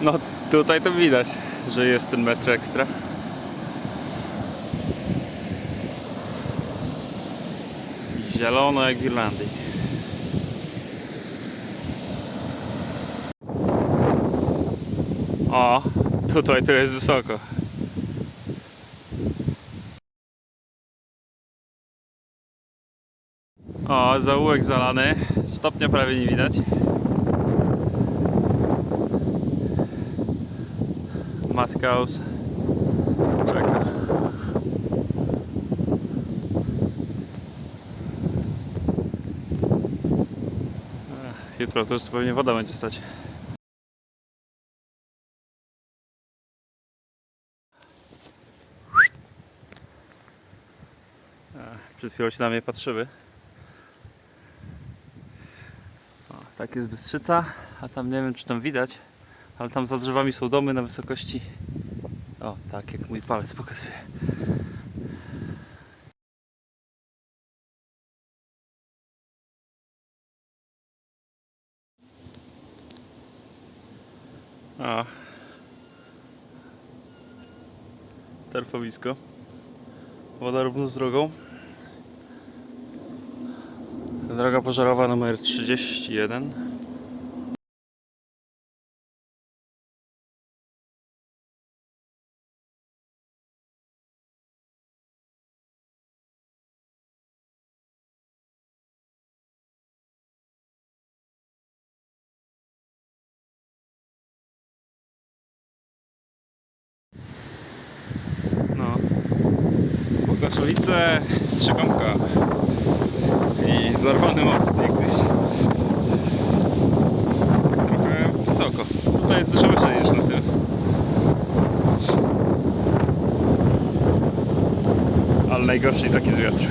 No tutaj to widać, że jest ten metr ekstra. Zielono jak w Irlandii. O, tutaj to jest wysoko. O, zaułek zalany. Stopnia prawie nie widać. Matkaus czeka. Jutro to już pewnie woda będzie stać. Przed chwilą się na mnie patrzyły. O, tak jest Bystrzyca, a tam nie wiem czy tam widać, ale tam za drzewami są domy na wysokości. O, tak jak mój palec pokazuje. O. Tarfowisko. Woda równo z drogą. Droga pożarowa numer 31. Łukaszowice, Strzykomka i zarwany most niegdyś. Trochę wysoko. Tutaj jest dużo wyżej niż na tym. Ale najgorszy taki wiatr.